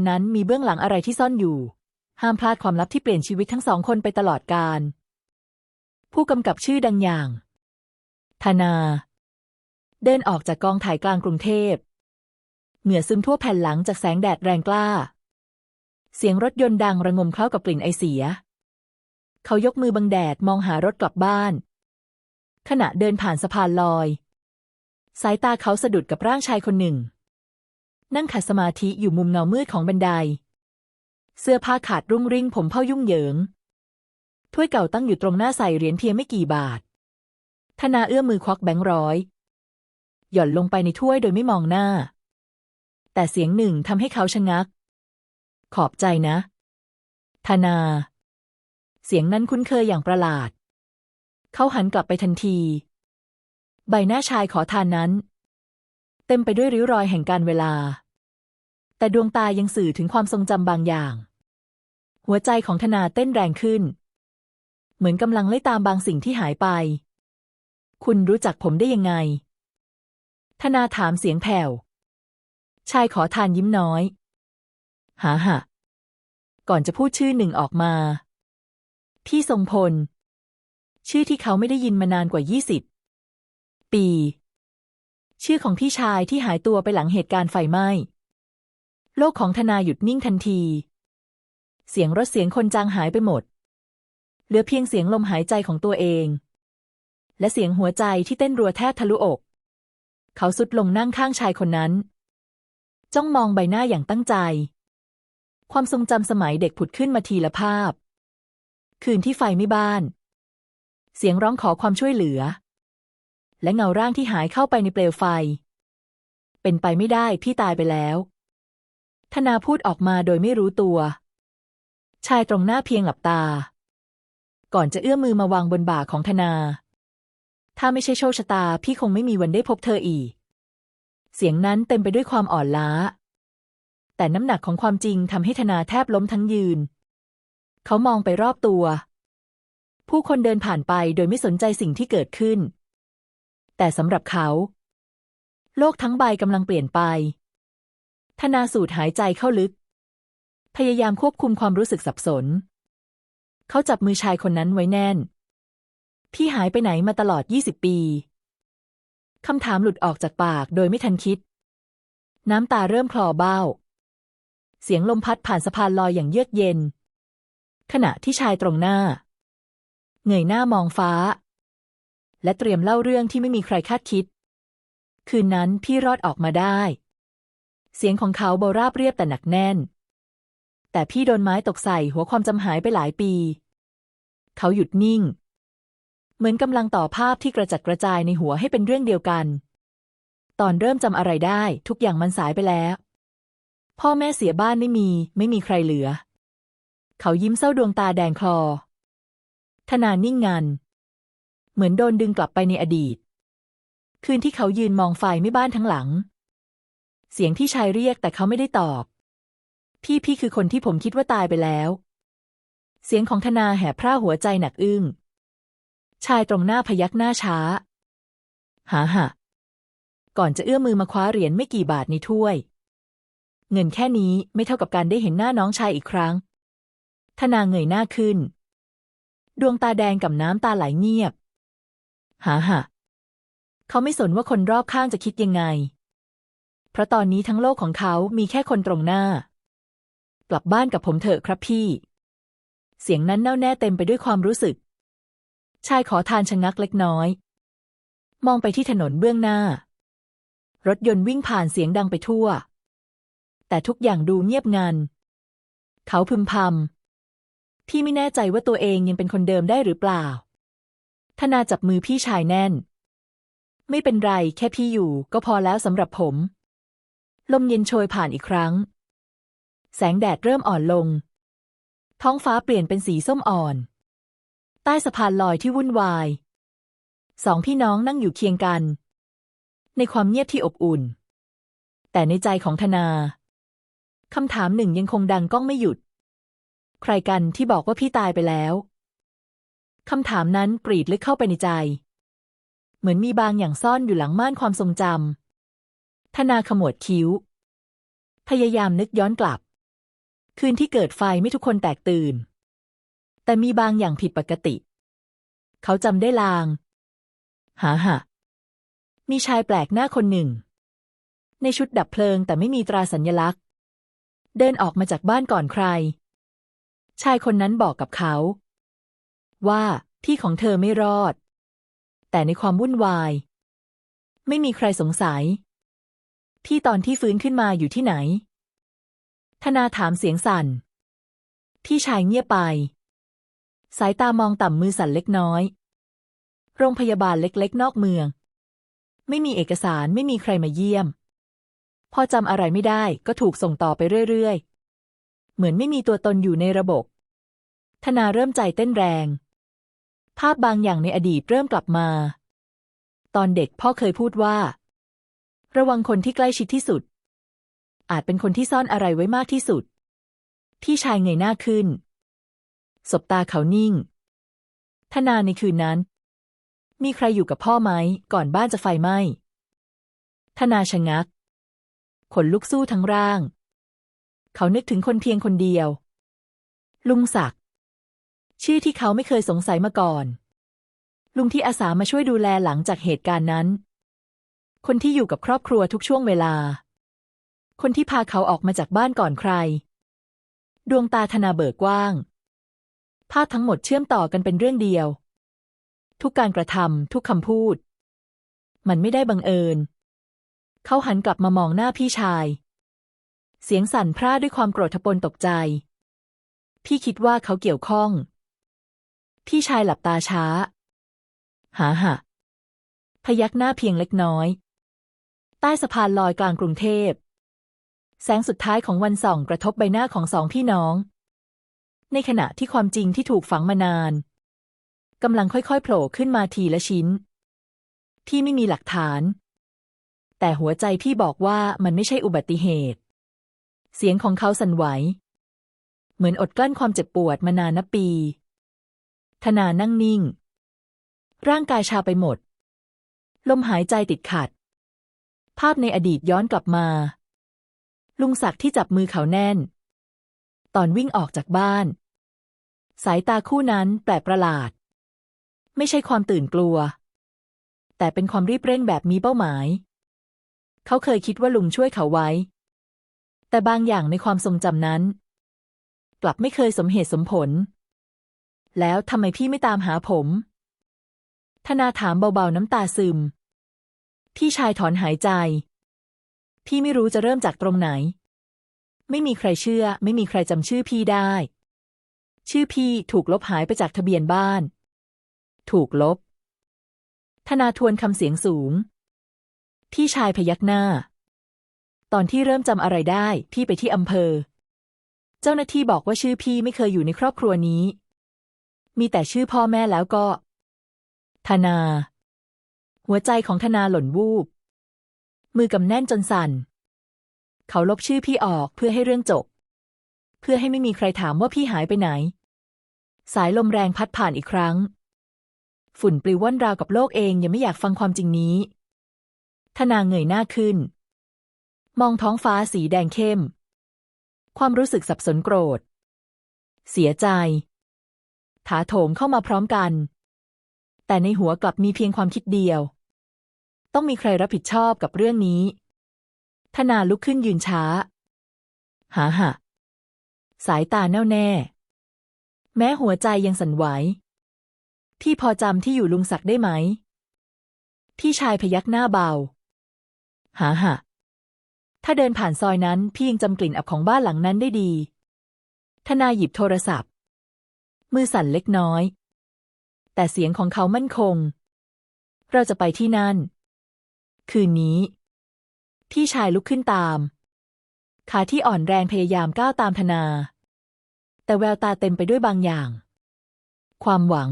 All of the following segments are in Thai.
นนั้นมีเบื้องหลังอะไรที่ซ่อนอยู่ ห้ามพลาดความลับที่เปลี่ยนชีวิตทั้งสองคนไปตลอดกาลผู้กำกับชื่อดังอย่าง ธนา เดินออกจากกองถ่ายกลางกรุงเทพ เหงื่อซึมทั่วแผ่นหลังจากแสงแดดแรงกล้า เสียงรถยนต์ดังระงมเคล้ากับกลิ่นไอเสีย เขายกมือบังแดดมองหารถกลับบ้าน ขณะเดินผ่านสะพานลอย สายตาเขาสะดุดกับร่างชายคนหนึ่ง นั่งขัดสมาธิอยู่มุมเงามืดของบันได เสื้อผ้าขาดรุ่งริ่งผมเผ้ายุ่งเหยิง ถ้วยเก่าตั้งอยู่ตรงหน้าใส่เหรียญเพียงไม่กี่บาท ธนาเอื้อมมือควักแบงค์ร้อย หย่อนลงไปในถ้วยโดยไม่มองหน้า แต่เสียงหนึ่งทำให้เขาชะงัก ขอบใจนะ ธนา เสียงนั้นคุ้นเคยอย่างประหลาด เขาหันกลับไปทันที ใบหน้าชายขอทานนั้นเต็มไปด้วยริ้วรอยแห่งการเวลา แต่ดวงตายังสื่อถึงความทรงจำบางอย่าง หัวใจของธนาเต้นแรงขึ้น เหมือนกำลังไล่ตามบางสิ่งที่หายไป คุณรู้จักผมได้ยังไง ธนาถามเสียงแผ่ว ชายขอทานยิ้มน้อย หาหะ ก่อนจะพูดชื่อหนึ่งออกมา พี่ทรงพล ชื่อที่เขาไม่ได้ยินมานานกว่ายี่สิบปี ชื่อของพี่ชายที่หายตัวไปหลังเหตุการณ์ไฟไหม้ โลกของธนาหยุดนิ่งทันที เสียงรถเสียงคนจางหายไปหมด เหลือเพียงเสียงลมหายใจของตัวเอง และเสียงหัวใจที่เต้นรัวแทบทะลุอก เขาสุดลงนั่งข้างชายคนนั้น จ้องมองใบหน้าอย่างตั้งใจ ความทรงจำสมัยเด็กผุดขึ้นมาทีละภาพ คืนที่ไฟไม่บ้าน เสียงร้องขอความช่วยเหลือ และเงาร่างที่หายเข้าไปในเปลวไฟ เป็นไปไม่ได้พี่ตายไปแล้ว ธนาพูดออกมาโดยไม่รู้ตัว ชายตรงหน้าเพียงหลับตา ก่อนจะเอื้อมมือมาวางบนบ่าของธนา ถ้าไม่ใช่โชคชะตา พี่คงไม่มีวันได้พบเธออีก เสียงนั้นเต็มไปด้วยความอ่อนล้า แต่น้ำหนักของความจริงทำให้ธนาแทบล้มทั้งยืน เขามองไปรอบตัว ผู้คนเดินผ่านไปโดยไม่สนใจสิ่งที่เกิดขึ้น แต่สำหรับเขา โลกทั้งใบกำลังเปลี่ยนไป ธนาสูดหายใจเข้าลึก พยายามควบคุมความรู้สึกสับสน เขาจับมือชายคนนั้นไว้แน่น พี่หายไปไหนมาตลอดยี่สิบปีคำถามหลุดออกจากปากโดยไม่ทันคิด น้ำตาเริ่มคลอเบ้า เสียงลมพัดผ่านสะพานลอยอย่างเยือกเย็น ขณะที่ชายตรงหน้า เงยหน้ามองฟ้า และเตรียมเล่าเรื่องที่ไม่มีใครคาดคิด คืนนั้นพี่รอดออกมาได้ เสียงของเขาเบาราบเรียบแต่หนักแน่น แต่พี่โดนไม้ตกใส่หัวความจำหายไปหลายปี เขาหยุดนิ่ง เหมือนกำลังต่อภาพที่กระจัดกระจายในหัวให้เป็นเรื่องเดียวกัน ตอนเริ่มจำอะไรได้ทุกอย่างมันสายไปแล้ว พ่อแม่เสียบ้านไม่มี ไม่มีใครเหลือ เขายิ้มเศร้าดวงตาแดงคลอ ธนานิ่งงัน เหมือนโดนดึงกลับไปในอดีต คืนที่เขายืนมองไฟไม่บ้านทั้งหลัง เสียงที่ชายเรียกแต่เขาไม่ได้ตอบ พี่พี่คือคนที่ผมคิดว่าตายไปแล้ว เสียงของธนาแหบพร่าหัวใจหนักอึ้ง ชายตรงหน้าพยักหน้าช้า หาหะก่อนจะเอื้อมมือมาคว้าเหรียญไม่กี่บาทในถ้วย เงินแค่นี้ไม่เท่ากับการได้เห็นหน้าน้องชายอีกครั้ง ธนาเงยหน้าขึ้น ดวงตาแดงกับน้ำตาไหลเงียบ หาหะเขาไม่สนว่าคนรอบข้างจะคิดยังไง เพราะตอนนี้ทั้งโลกของเขามีแค่คนตรงหน้า กลับบ้านกับผมเถอะครับพี่ เสียงนั้นแน่วแน่เต็มไปด้วยความรู้สึก ชายขอทานชะงักเล็กน้อย มองไปที่ถนนเบื้องหน้า รถยนต์วิ่งผ่านเสียงดังไปทั่ว แต่ทุกอย่างดูเงียบงัน เขาพึมพำพี่ไม่แน่ใจว่าตัวเองยังเป็นคนเดิมได้หรือเปล่า ธนาจับมือพี่ชายแน่น ไม่เป็นไรแค่พี่อยู่ก็พอแล้วสำหรับผม ลมเย็นโชยผ่านอีกครั้ง แสงแดดเริ่มอ่อนลง ท้องฟ้าเปลี่ยนเป็นสีส้มอ่อน ใต้สะพานลอยที่วุ่นวาย สองพี่น้องนั่งอยู่เคียงกัน ในความเงียบที่อบอุ่น แต่ในใจของธนาคำถามหนึ่งยังคงดังก้องไม่หยุด ใครกันที่บอกว่าพี่ตายไปแล้วคำถามนั้นกรีดลึกเข้าไปในใจ เหมือนมีบางอย่างซ่อนอยู่หลังม่านความทรงจำ ธนาขมวดคิ้ว พยายามนึกย้อนกลับ คืนที่เกิดไฟไม่ทุกคนแตกตื่น แต่มีบางอย่างผิดปกติ เขาจำได้ลาง หาหะมีชายแปลกหน้าคนหนึ่ง ในชุดดับเพลิงแต่ไม่มีตราสัญญลักษณ์ เดินออกมาจากบ้านก่อนใคร ชายคนนั้นบอกกับเขา ว่าที่ของเธอไม่รอด แต่ในความวุ่นวาย ไม่มีใครสงสัย ที่ตอนที่ฟื้นขึ้นมาอยู่ที่ไหน ธนาถามเสียงสั่นที่ชายเงียบไป สายตามองต่ำมือสั่นเล็กน้อย โรงพยาบาลเล็กๆ นอกเมือง ไม่มีเอกสารไม่มีใครมาเยี่ยม พอจำอะไรไม่ได้ก็ถูกส่งต่อไปเรื่อยๆ เหมือนไม่มีตัวตนอยู่ในระบบ ธนาเริ่มใจเต้นแรง ภาพบางอย่างในอดีตเริ่มกลับมา ตอนเด็กพ่อเคยพูดว่า ระวังคนที่ใกล้ชิดที่สุด อาจเป็นคนที่ซ่อนอะไรไว้มากที่สุดที่ชายเงยหน้าขึ้น สบตาเขานิ่งธนาในคืนนั้น มีใครอยู่กับพ่อไหม ก่อนบ้านจะไฟไหม้ธนาชะงัก ขนลุกสู้ทั้งร่าง เขานึกถึงคนเพียงคนเดียว ลุงศักดิ์ชื่อที่เขาไม่เคยสงสัยมาก่อน ลุงที่อาสามาช่วยดูแลหลังจากเหตุการณ์นั้น คนที่อยู่กับครอบครัวทุกช่วงเวลา คนที่พาเขาออกมาจากบ้านก่อนใคร ดวงตาธนาเบิกกว้าง ภาพทั้งหมดเชื่อมต่อกันเป็นเรื่องเดียว ทุกการกระทำทุกคำพูด มันไม่ได้บังเอิญ เขาหันกลับมามองหน้าพี่ชาย เสียงสั่นพร่าด้วยความโกรธปนตกใจ พี่คิดว่าเขาเกี่ยวข้อง พี่ชายหลับตาช้าหาหะพยักหน้าเพียงเล็กน้อย ใต้สะพานลอยกลางกรุงเทพ แสงสุดท้ายของวันส่องกระทบใบหน้าของสองพี่น้อง ในขณะที่ความจริงที่ถูกฝังมานานกำลังค่อยๆ โผล่ขึ้นมาทีละชิ้น ที่ไม่มีหลักฐาน แต่หัวใจพี่บอกว่ามันไม่ใช่อุบัติเหตุ เสียงของเขาสั่นไหว เหมือนอดกลั้นความเจ็บปวดมานานนับปี ธนานั่งนิ่ง ร่างกายชาไปหมด ลมหายใจติดขัด ภาพในอดีตย้อนกลับมา ลุงศักดิ์ที่จับมือเขาแน่น ตอนวิ่งออกจากบ้าน สายตาคู่นั้นแปลกประหลาด ไม่ใช่ความตื่นกลัว แต่เป็นความรีบเร่งแบบมีเป้าหมาย เขาเคยคิดว่าลุงช่วยเขาไว้ แต่บางอย่างในความทรงจำนั้น กลับไม่เคยสมเหตุสมผล แล้วทำไมพี่ไม่ตามหาผมธนาถามเบาๆน้ำตาซึม พี่ชายถอนหายใจ พี่ไม่รู้จะเริ่มจากตรงไหน ไม่มีใครเชื่อ ไม่มีใครจำชื่อพี่ได้ ชื่อพี่ถูกลบหายไปจากทะเบียนบ้าน ถูกลบ ธนาทวนคำเสียงสูง พี่ชายพยักหน้า ตอนที่เริ่มจำอะไรได้ พี่ไปที่อำเภอ เจ้าหน้าที่บอกว่าชื่อพี่ไม่เคยอยู่ในครอบครัวนี้ มีแต่ชื่อพ่อแม่แล้วก็ ธนา หัวใจของธนาหล่นวูบ มือกำแน่นจนสั่น เขาลบชื่อพี่ออกเพื่อให้เรื่องจบ เพื่อให้ไม่มีใครถามว่าพี่หายไปไหน สายลมแรงพัดผ่านอีกครั้ง ฝุ่นปลิวว่อนราวกับโลกเองยังไม่อยากฟังความจริงนี้ ธนาเงยหน้าขึ้น มองท้องฟ้าสีแดงเข้ม ความรู้สึกสับสนโกรธ เสียใจ ถาโถมเข้ามาพร้อมกันแต่ในหัวกลับมีเพียงความคิดเดียว ต้องมีใครรับผิดชอบกับเรื่องนี้ ธนาลุกขึ้นยืนช้า หาหะ สายตาแน่วแน่ แม้หัวใจยังสั่นไหว ที่พอจำที่อยู่ลุงศักดิ์ได้ไหม พี่ชายพยักหน้าเบา หาหะ ถ้าเดินผ่านซอยนั้น พี่ยังจำกลิ่นอับของบ้านหลังนั้นได้ดี ธนาหยิบโทรศัพท์ มือสั่นเล็กน้อย แต่เสียงของเขามั่นคง เราจะไปที่นั่น คืนนี้ พี่ชายลุกขึ้นตาม ขาที่อ่อนแรงพยายามก้าวตามธนา แต่แววตาเต็มไปด้วยบางอย่าง ความหวัง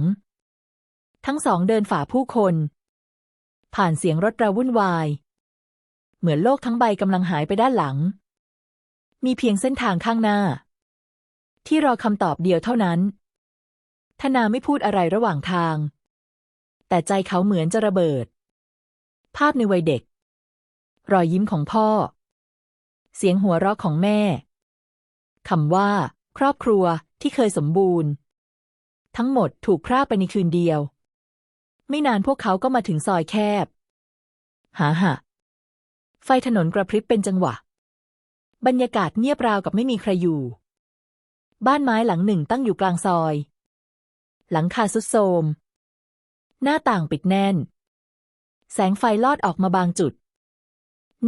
ทั้งสองเดินฝ่าผู้คน ผ่านเสียงรถระวุ่นวาย เหมือนโลกทั้งใบกำลังหายไปด้านหลัง มีเพียงเส้นทางข้างหน้า ที่รอคำตอบเดียวเท่านั้น ธนาไม่พูดอะไรระหว่างทาง แต่ใจเขาเหมือนจะระเบิด ภาพในวัยเด็ก รอยยิ้มของพ่อ เสียงหัวเราะของแม่คำว่า ครอบครัวที่เคยสมบูรณ์ ทั้งหมดถูกพร่าไปในคืนเดียว ไม่นานพวกเขาก็มาถึงซอยแคบหาหะไฟถนนกระพริบเป็นจังหวะ บรรยากาศเงียบราวกับไม่มีใครอยู่ บ้านไม้หลังหนึ่งตั้งอยู่กลางซอย หลังคาสุดโทมหน้าต่างปิดแน่น แสงไฟลอดออกมาบางจุด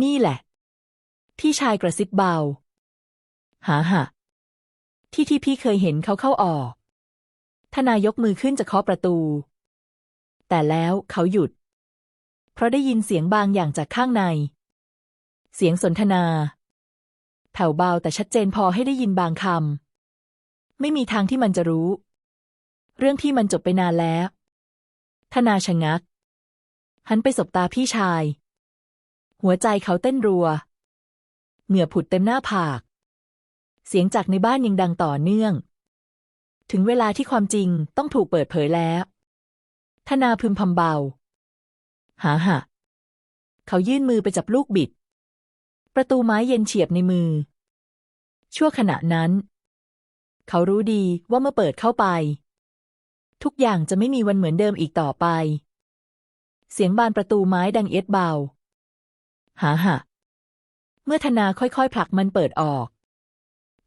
นี่แหละ พี่ชายกระซิบเบา หาหะที่ที่พี่เคยเห็นเขาเข้าออก ทนายกมือขึ้นจะเคาะประตู แต่แล้วเขาหยุด เพราะได้ยินเสียงบางอย่างจากข้างใน เสียงสนทนา แผ่วเบาแต่ชัดเจนพอให้ได้ยินบางคำ ไม่มีทางที่มันจะรู้ เรื่องที่มันจบไปนานแล้ว ธนาชะงัก หันไปสบตาพี่ชาย หัวใจเขาเต้นรัว เหงื่อผุดเต็มหน้าผาก เสียงจากในบ้านยังดังต่อเนื่อง ถึงเวลาที่ความจริงต้องถูกเปิดเผยแล้วธนาพึมพำเบา หาหะเขายื่นมือไปจับลูกบิด ประตูไม้เย็นเฉียบในมือ ชั่วขณะนั้น เขารู้ดีว่าเมื่อเปิดเข้าไป ทุกอย่างจะไม่มีวันเหมือนเดิมอีกต่อไป เสียงบานประตูไม้ดังเอียดเบาหาหะเมื่อธนาค่อยๆผลักมันเปิดออก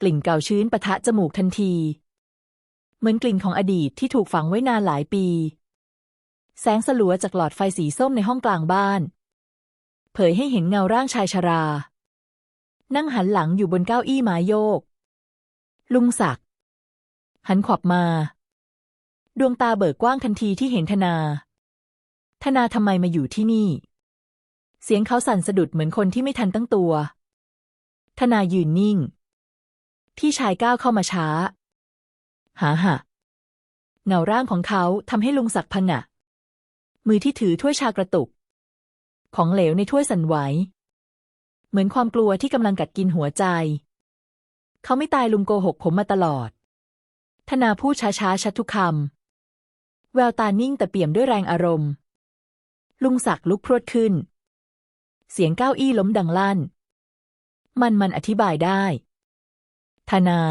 กลิ่นเก่าชื้นปะทะจมูกทันที เหมือนกลิ่นของอดีตที่ถูกฝังไว้นานหลายปี แสงสลัวจากหลอดไฟสีส้มในห้องกลางบ้าน เผยให้เห็นเงาร่างชายชรา นั่งหันหลังอยู่บนเก้าอี้ไม้โยก ลุงศักดิ์หันขวับมา ดวงตาเบิกกว้างทันทีที่เห็นธนา ธนาทำไมมาอยู่ที่นี่ เสียงเขาสั่นสะดุดเหมือนคนที่ไม่ทันตั้งตัว ธนายืนนิ่ง พี่ชายก้าวเข้ามาช้า หาหะเงาร่างของเขาทำให้ลุงศักดิ์พังะมือที่ถือถ้วยชากระตุก ของเหลวในถ้วยสั่นไหว เหมือนความกลัวที่กำลังกัดกินหัวใจ เขาไม่ตายลุงโกหกผมมาตลอด ธนาพูดช้าๆชัดทุกคำแววตานิ่งแต่เปี่ยมด้วยแรงอารมณ์ ลุงศักดิ์ลุกพรวดขึ้น เสียงเก้าอี้ล้มดังลั่น มันมันอธิบายได้ธนา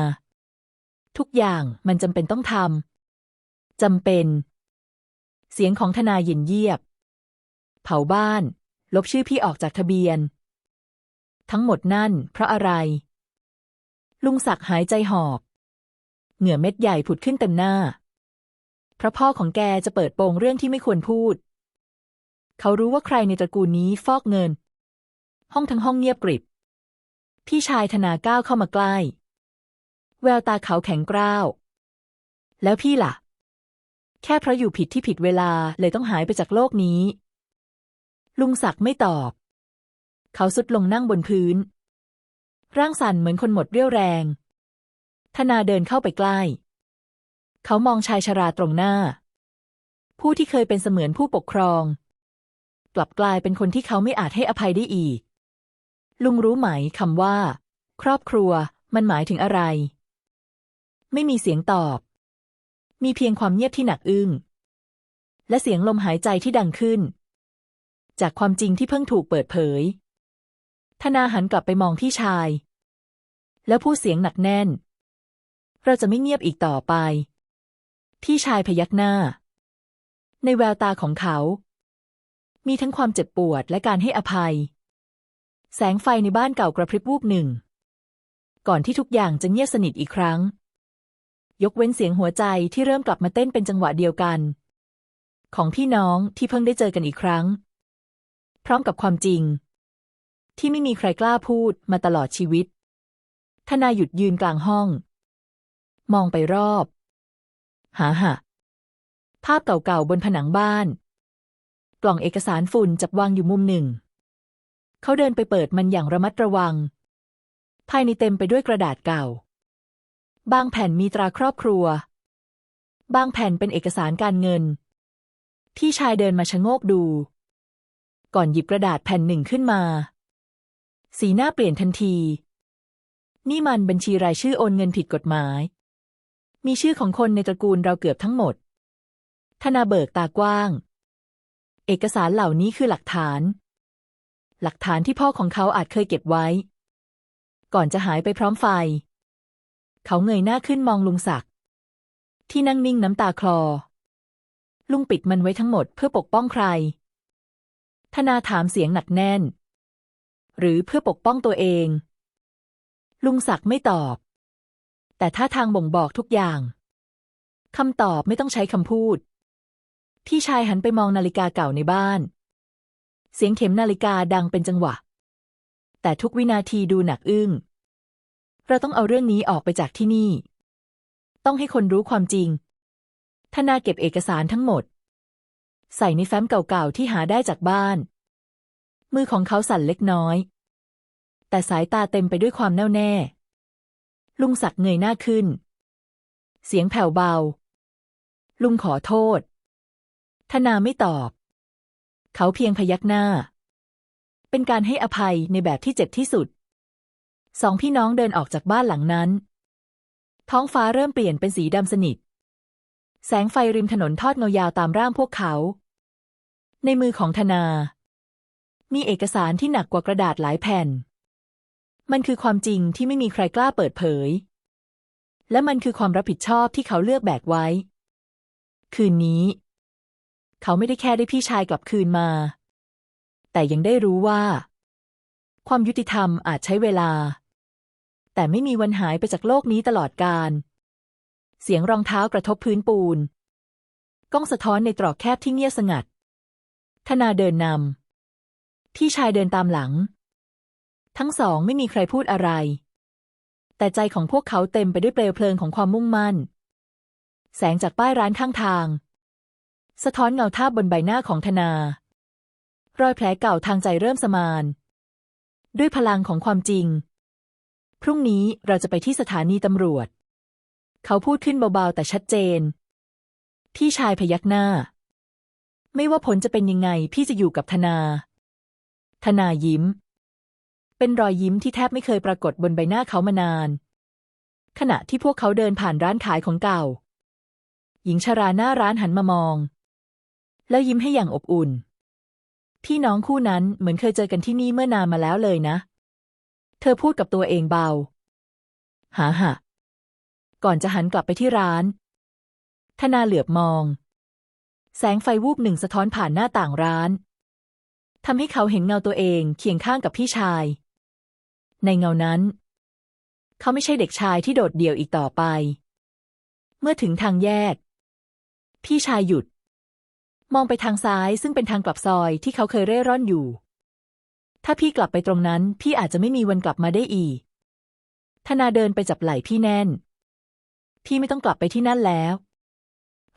ทุกอย่างมันจำเป็นต้องทำจำเป็น เสียงของธนาเย็นเยียบ เผาบ้าน ลบชื่อพี่ออกจากทะเบียน ทั้งหมดนั่น เพราะอะไร ลุงศักดิ์หายใจหอบ เหงื่อเม็ดใหญ่ผุดขึ้นเต็มหน้า เพราะพ่อของแกจะเปิดโปงเรื่องที่ไม่ควรพูด เขารู้ว่าใครในตระกูลนี้ฟอกเงิน ห้องทั้งห้องเงียบกริบ พี่ชายธนาก้าวเข้ามาใกล้ แววตาเขาแข็งกร้าว แล้วพี่ล่ะ แค่เพราะอยู่ผิดที่ผิดเวลาเลยต้องหายไปจากโลกนี้ ลุงศักดิ์ไม่ตอบ เขาสุดลงนั่งบนพื้น ร่างสั่นเหมือนคนหมดเรี่ยวแรง ธนาเดินเข้าไปใกล้ เขามองชายชราตรงหน้า ผู้ที่เคยเป็นเสมือนผู้ปกครอง กลับกลายเป็นคนที่เขาไม่อาจให้อภัยได้อีก ลุงรู้ไหมคำว่า ครอบครัว มันหมายถึงอะไร ไม่มีเสียงตอบ มีเพียงความเงียบที่หนักอึ้ง และเสียงลมหายใจที่ดังขึ้น จากความจริงที่เพิ่งถูกเปิดเผย ธนาหันกลับไปมองพี่ชาย แล้วพูดเสียงหนักแน่น เราจะไม่เงียบอีกต่อไป พี่ชายพยักหน้า ในแววตาของเขา มีทั้งความเจ็บปวดและการให้อภัย แสงไฟในบ้านเก่ากระพริบวูบหนึ่ง ก่อนที่ทุกอย่างจะเงียบสนิทอีกครั้ง ยกเว้นเสียงหัวใจที่เริ่มกลับมาเต้นเป็นจังหวะเดียวกัน ของพี่น้องที่เพิ่งได้เจอกันอีกครั้ง พร้อมกับความจริง ที่ไม่มีใครกล้าพูดมาตลอดชีวิตทนายหยุดยืนกลางห้อง มองไปรอบ หาหะภาพเก่าๆบนผนังบ้าน ล่องเอกสารฝุ่นจับวางอยู่มุมหนึ่ง เขาเดินไปเปิดมันอย่างระมัดระวัง ภายในเต็มไปด้วยกระดาษเก่า บางแผ่นมีตราครอบครัว บางแผ่นเป็นเอกสารการเงินพี่ชายเดินมาชะโงกดู ก่อนหยิบกระดาษแผ่นหนึ่งขึ้นมา สีหน้าเปลี่ยนทันที นี่มันบัญชีรายชื่อโอนเงินผิดกฎหมาย มีชื่อของคนในตระกูลเราเกือบทั้งหมดธนาเบิกตากว้าง เอกสารเหล่านี้คือหลักฐาน หลักฐานที่พ่อของเขาอาจเคยเก็บไว้ ก่อนจะหายไปพร้อมไฟ เขาเงยหน้าขึ้นมองลุงศักดิ์ที่นั่งนิ่งน้ำตาคลอ ลุงปิดมันไว้ทั้งหมดเพื่อปกป้องใคร ธนาถามเสียงหนักแน่น หรือเพื่อปกป้องตัวเอง ลุงศักดิ์ไม่ตอบ แต่ท่าทางบ่งบอกทุกอย่างคำตอบไม่ต้องใช้คำพูด พี่ชายหันไปมองนาฬิกาเก่าในบ้าน เสียงเข็มนาฬิกาดังเป็นจังหวะ แต่ทุกวินาทีดูหนักอึ้ง เราต้องเอาเรื่องนี้ออกไปจากที่นี่ ต้องให้คนรู้ความจริง ธนาเก็บเอกสารทั้งหมด ใส่ในแฟ้มเก่าๆที่หาได้จากบ้าน มือของเขาสั่นเล็กน้อย แต่สายตาเต็มไปด้วยความแน่วแน่ ลุงศักดิ์เงยหน้าขึ้น เสียงแผ่วเบา ลุงขอโทษ ธนาไม่ตอบ เขาเพียงพยักหน้า เป็นการให้อภัยในแบบที่เจ็บที่สุด สองพี่น้องเดินออกจากบ้านหลังนั้น ท้องฟ้าเริ่มเปลี่ยนเป็นสีดำสนิท แสงไฟริมถนนทอดเงายาวตามร่างพวกเขา ในมือของธนา มีเอกสารที่หนักกว่ากระดาษหลายแผ่น มันคือความจริงที่ไม่มีใครกล้าเปิดเผย และมันคือความรับผิดชอบที่เขาเลือกแบกไว้ คืนนี้ เขาไม่ได้แค่ได้พี่ชายกลับคืนมา แต่ยังได้รู้ว่า ความยุติธรรมอาจใช้เวลา แต่ไม่มีวันหายไปจากโลกนี้ตลอดกาลเสียงรองเท้ากระทบพื้นปูนกล้องสะท้อนในตรอกแคบที่เงียบสงัด ธนาเดินนำ พี่ชายเดินตามหลัง ทั้งสองไม่มีใครพูดอะไร แต่ใจของพวกเขาเต็มไปด้วยเปลวเพลิงของความมุ่งมั่น แสงจากป้ายร้านข้างทาง สะท้อนเงาทาบบนใบหน้าของธนา รอยแผลเก่าทางใจเริ่มสมาน ด้วยพลังของความจริง พรุ่งนี้เราจะไปที่สถานีตำรวจ เขาพูดขึ้นเบาๆแต่ชัดเจน พี่ชายพยักหน้า ไม่ว่าผลจะเป็นยังไงพี่จะอยู่กับธนา ธนายิ้ม เป็นรอยยิ้มที่แทบไม่เคยปรากฏบนใบหน้าเขามานาน ขณะที่พวกเขาเดินผ่านร้านขายของเก่า หญิงชราหน้าร้านหันมามอง แล้วยิ้มให้อย่างอบอุ่น พี่น้องคู่นั้นเหมือนเคยเจอกันที่นี่เมื่อนานมาแล้วเลยนะ เธอพูดกับตัวเองเบา หาหะก่อนจะหันกลับไปที่ร้าน ธนาเหลือบมอง แสงไฟวูบหนึ่งสะท้อนผ่านหน้าต่างร้านทำให้เขาเห็นเงาตัวเองเคียงข้างกับพี่ชาย ในเงานั้น เขาไม่ใช่เด็กชายที่โดดเดี่ยวอีกต่อไป เมื่อถึงทางแยก พี่ชายหยุด มองไปทางซ้ายซึ่งเป็นทางกลับซอยที่เขาเคยเร่ร่อนอยู่ ถ้าพี่กลับไปตรงนั้น พี่อาจจะไม่มีวันกลับมาได้อีก ธนาเดินไปจับไหล่พี่แน่น พี่ไม่ต้องกลับไปที่นั่นแล้ว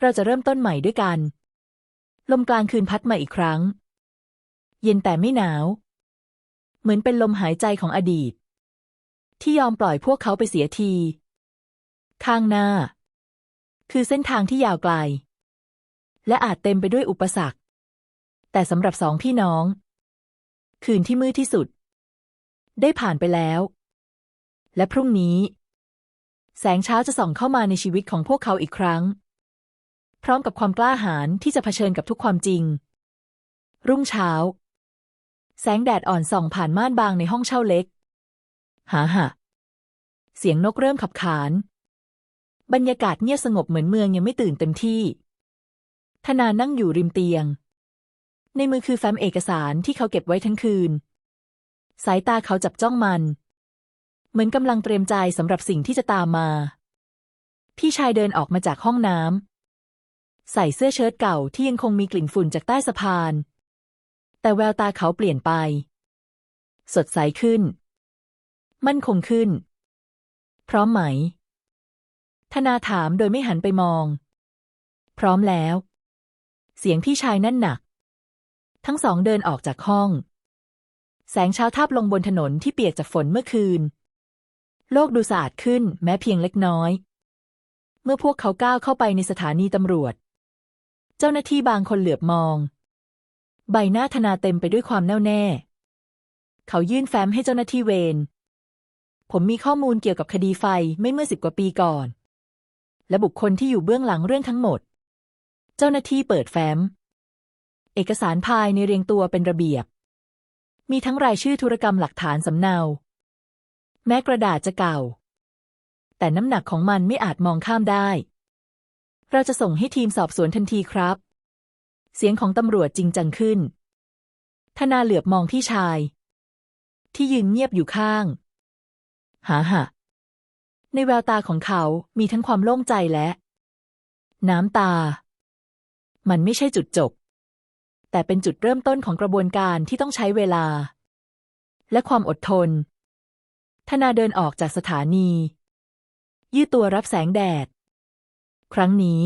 เราจะเริ่มต้นใหม่ด้วยกัน ลมกลางคืนพัดมาอีกครั้ง เย็นแต่ไม่หนาว เหมือนเป็นลมหายใจของอดีต ที่ยอมปล่อยพวกเขาไปเสียที ข้างหน้า คือเส้นทางที่ยาวไกล และอาจเต็มไปด้วยอุปสรรค แต่สำหรับสองพี่น้อง คืนที่มืดที่สุด ได้ผ่านไปแล้ว และพรุ่งนี้ แสงเช้าจะส่องเข้ามาในชีวิตของพวกเขาอีกครั้ง พร้อมกับความกล้าหาญที่จะเผชิญกับทุกความจริง รุ่งเช้า แสงแดดอ่อนส่องผ่านม่านบางในห้องเช่าเล็ก หาหะเสียงนกเริ่มขับขาน บรรยากาศเงียบสงบเหมือนเมืองยังไม่ตื่นเต็มที่ ธนานั่งอยู่ริมเตียง ในมือคือแฟ้มเอกสารที่เขาเก็บไว้ทั้งคืน สายตาเขาจับจ้องมัน เหมือนกำลังเตรียมใจสำหรับสิ่งที่จะตามมา พี่ชายเดินออกมาจากห้องน้ำใส่เสื้อเชิ้ตเก่าที่ยังคงมีกลิ่นฝุ่นจากใต้สะพาน แต่แววตาเขาเปลี่ยนไป สดใสขึ้น มั่นคงขึ้น พร้อมไหม ธนาถามโดยไม่หันไปมอง พร้อมแล้ว เสียงพี่ชายนั่นหนัก ทั้งสองเดินออกจากห้อง แสงเช้าทาบลงบนถนนที่เปียกจากฝนเมื่อคืน โลกดูสะอาดขึ้นแม้เพียงเล็กน้อย เมื่อพวกเขาก้าวเข้าไปในสถานีตำรวจ เจ้าหน้าที่บางคนเหลือบมอง ใบหน้าธนาเต็มไปด้วยความแน่วแน่ เขายื่นแฟ้มให้เจ้าหน้าที่เวรผมมีข้อมูลเกี่ยวกับคดีไฟไม่เมื่อสิบกว่าปีก่อน และบุคคลที่อยู่เบื้องหลังเรื่องทั้งหมด เจ้าหน้าที่เปิดแฟ้ม เอกสารภายในเรียงตัวเป็นระเบียบ มีทั้งรายชื่อธุรกรรมหลักฐานสำเนา แม้กระดาษจะเก่า แต่น้ำหนักของมันไม่อาจมองข้ามได้ เราจะส่งให้ทีมสอบสวนทันทีครับ เสียงของตำรวจจริงจังขึ้น ธนาเหลือบมองพี่ชาย ที่ยืนเงียบอยู่ข้าง หาหะในแววตาของเขามีทั้งความโล่งใจและ น้ำตา มันไม่ใช่จุดจบ แต่เป็นจุดเริ่มต้นของกระบวนการที่ต้องใช้เวลา และความอดทน ธนาเดินออกจากสถานี ยืดตัวรับแสงแดด ครั้งนี้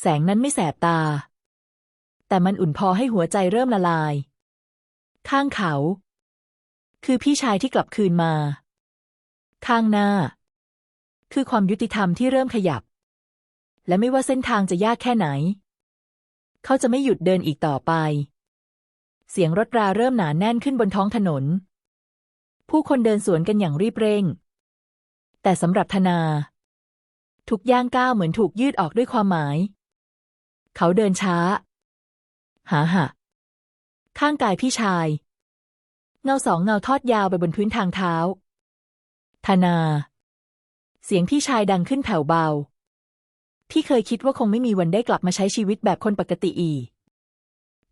แสงนั้นไม่แสบตา แต่มันอุ่นพอให้หัวใจเริ่มละลาย ข้างเขา คือพี่ชายที่กลับคืนมา ข้างหน้า คือความยุติธรรมที่เริ่มขยับและไม่ว่าเส้นทางจะยากแค่ไหน เขาจะไม่หยุดเดินอีกต่อไป เสียงรถราเริ่มหนาแน่นขึ้นบนท้องถนน ผู้คนเดินสวนกันอย่างรีบเร่ง แต่สำหรับธนา ทุกย่างก้าวเหมือนถูกยืดออกด้วยความหมาย เขาเดินช้า หาหะข้างกายพี่ชาย เงาสองเงาทอดยาวไปบนพื้นทางเท้าธนา เสียงพี่ชายดังขึ้นแผ่วเบา พี่เคยคิดว่าคงไม่มีวันได้กลับมาใช้ชีวิตแบบคนปกติอีก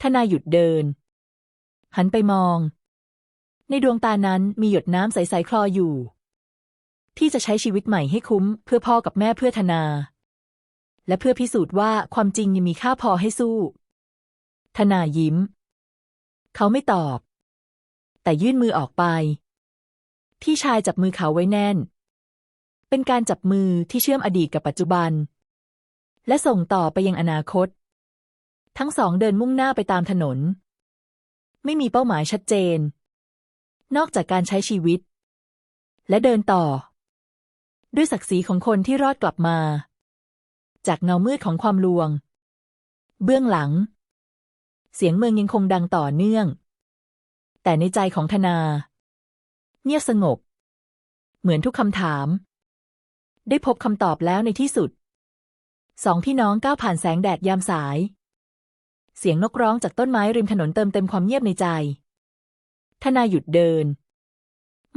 ธนาหยุดเดิน หันไปมอง ในดวงตานั้นมีหยดน้ำใสๆคลออยู่ ที่จะใช้ชีวิตใหม่ให้คุ้ม เพื่อพ่อกับแม่เพื่อธนา และเพื่อพิสูจน์ว่าความจริงยังมีค่าพอให้สู้ ธนายิ้ม เขาไม่ตอบ แต่ยื่นมือออกไป พี่ชายจับมือเขาไว้แน่น เป็นการจับมือที่เชื่อมอดีตกับปัจจุบัน และส่งต่อไปยังอนาคต ทั้งสองเดินมุ่งหน้าไปตามถนน ไม่มีเป้าหมายชัดเจน นอกจากการใช้ชีวิต และเดินต่อ ด้วยศักดิ์ศรีของคนที่รอดกลับมา จากเงามืดของความลวง เบื้องหลัง เสียงเมืองยังคงดังต่อเนื่อง แต่ในใจของธนา เงียบสงบ เหมือนทุกคำถาม ได้พบคำตอบแล้วในที่สุด สองพี่น้องก้าวผ่านแสงแดดยามสาย เสียงนกร้องจากต้นไม้ริมถนนเติมเต็มความเงียบในใจธนายหยุดเดิน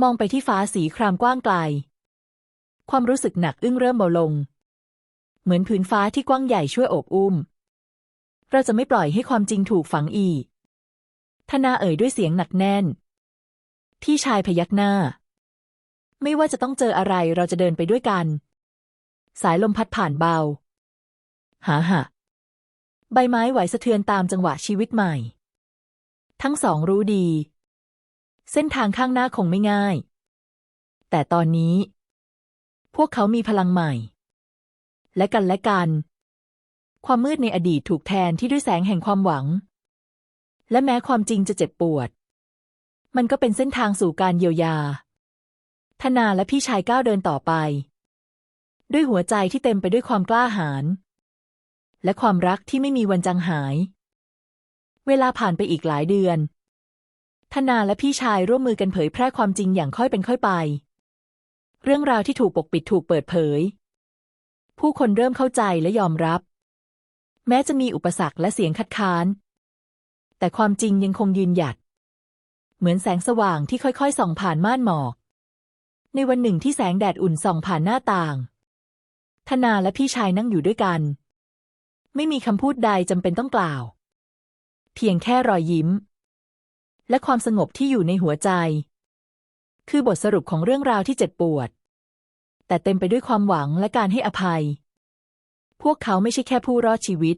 มองไปที่ฟ้าสีครามกว้างไกล ความรู้สึกหนักอึ้งเริ่มเบาลง เหมือนผืนฟ้าที่กว้างใหญ่ช่วยโอบอุ้ม เราจะไม่ปล่อยให้ความจริงถูกฝังอีก ธนาเอ่ยด้วยเสียงหนักแน่น พี่ชายพยักหน้า ไม่ว่าจะต้องเจออะไรเราจะเดินไปด้วยกัน สายลมพัดผ่านเบา หาหะใบไม้ไหวสะเทือนตามจังหวะชีวิตใหม่ ทั้งสองรู้ดี เส้นทางข้างหน้าคงไม่ง่าย แต่ตอนนี้ พวกเขามีพลังใหม่ และกันและกัน ความมืดในอดีตถูกแทนที่ด้วยแสงแห่งความหวัง และแม้ความจริงจะเจ็บปวด มันก็เป็นเส้นทางสู่การเยียวยา ธนาและพี่ชายก้าวเดินต่อไป ด้วยหัวใจที่เต็มไปด้วยความกล้าหาญ และความรักที่ไม่มีวันจางหาย เวลาผ่านไปอีกหลายเดือน ธนาและพี่ชายร่วมมือกันเผยแพร่ความจริงอย่างค่อยเป็นค่อยไป เรื่องราวที่ถูกปกปิดถูกเปิดเผย ผู้คนเริ่มเข้าใจและยอมรับ แม้จะมีอุปสรรคและเสียงคัดค้าน แต่ความจริงยังคงยืนหยัด เหมือนแสงสว่างที่ค่อยๆส่องผ่านม่านหมอก ในวันหนึ่งที่แสงแดดอุ่นส่องผ่านหน้าต่างธนาและพี่ชายนั่งอยู่ด้วยกัน ไม่มีคำพูดใดจำเป็นต้องกล่าว เพียงแค่รอยยิ้ม และความสงบที่อยู่ในหัวใจ คือบทสรุปของเรื่องราวที่เจ็บปวด แต่เต็มไปด้วยความหวังและการให้อภัย พวกเขาไม่ใช่แค่ผู้รอดชีวิต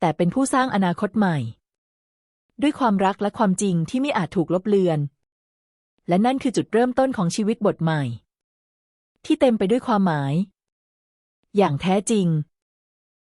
แต่เป็นผู้สร้างอนาคตใหม่ ด้วยความรักและความจริงที่ไม่อาจถูกลบเลือน และนั่นคือจุดเริ่มต้นของชีวิตบทใหม่ ที่เต็มไปด้วยความหมาย อย่างแท้จริง